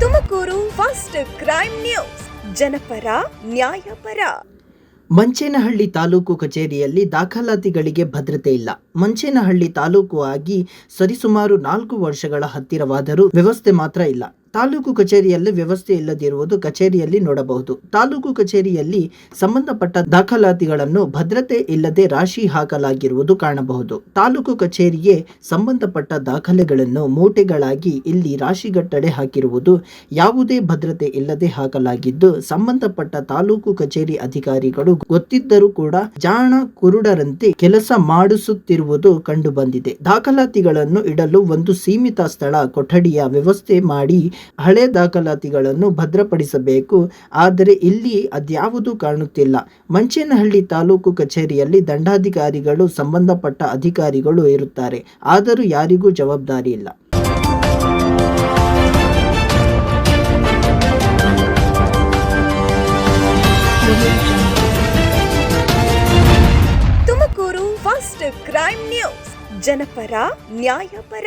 Tumakuru first crime news. ಜನಪರ, ನ್ಯಾಯಪರ. ಮಂಚೇನಹಳ್ಳಿ ತಾಲೂಕು ಕಚೇರಿಯಲ್ಲಿ ದಾಖಲಾತಿಗಳಿಗೆ ಭದ್ರತೆ ಇಲ್ಲ. ಮಂಚೇನಹಳ್ಳಿ ತಾಲೂಕು ಆಗಿ ಸರಿಸುಮಾರು ನಾಲ್ಕು ವರ್ಷಗಳ ಹತ್ತಿರವಾದರೂ ವ್ಯವಸ್ಥೆ ಮಾತ್ರ ಇಲ್ಲ. ತಾಲೂಕು ಕಚೇರಿಯಲ್ಲಿ ವ್ಯವಸ್ಥೆ ಇಲ್ಲದಿರುವುದು ಕಚೇರಿಯಲ್ಲಿ ನೋಡಬಹುದು. ತಾಲೂಕು ಕಚೇರಿಯಲ್ಲಿ ಸಂಬಂಧಪಟ್ಟ ದಾಖಲಾತಿಗಳನ್ನು ಭದ್ರತೆ ಇಲ್ಲದೆ ರಾಶಿ ಹಾಕಲಾಗಿರುವುದು ಕಾಣಬಹುದು. ತಾಲೂಕು ಕಚೇರಿಗೆ ಸಂಬಂಧಪಟ್ಟ ದಾಖಲೆಗಳನ್ನು ಮೂಟೆಗಳಾಗಿ ಇಲ್ಲಿ ರಾಶಿಗಟ್ಟಡೆ ಹಾಕಿರುವುದು ಯಾವುದೇ ಭದ್ರತೆ ಇಲ್ಲದೆ ಹಾಕಲಾಗಿದ್ದು, ಸಂಬಂಧಪಟ್ಟ ತಾಲೂಕು ಕಚೇರಿ ಅಧಿಕಾರಿಗಳು ಗೊತ್ತಿದ್ದರೂ ಕೂಡ ಜಾಣ ಕುರುಡರಂತೆ ಕೆಲಸ ಮಾಡಿಸುತ್ತಿರುವುದು ಕಂಡುಬಂದಿದೆ. ದಾಖಲಾತಿಗಳನ್ನು ಇಡಲು ಒಂದು ಸೀಮಿತ ಸ್ಥಳ ಕೊಠಡಿಯ ವ್ಯವಸ್ಥೆ ಮಾಡಿ ಹಳೆ ದಾಖಲಾತಿಗಳನ್ನು ಭದ್ರಪಡಿಸಬೇಕು. ಆದರೆ ಇಲ್ಲಿ ಅದ್ಯಾವುದೂ ಕಾಣುತ್ತಿಲ್ಲ. ಮಂಚೇನಹಳ್ಳಿ ತಾಲೂಕು ಕಚೇರಿಯಲ್ಲಿ ದಂಡಾಧಿಕಾರಿಗಳು, ಸಂಬಂಧಪಟ್ಟ ಅಧಿಕಾರಿಗಳು ಇರುತ್ತಾರೆ. ಆದರೂ ಯಾರಿಗೂ ಜವಾಬ್ದಾರಿ ಇಲ್ಲ. Tumakuru first crime news. ಜನಪರ, ನ್ಯಾಯಪರ.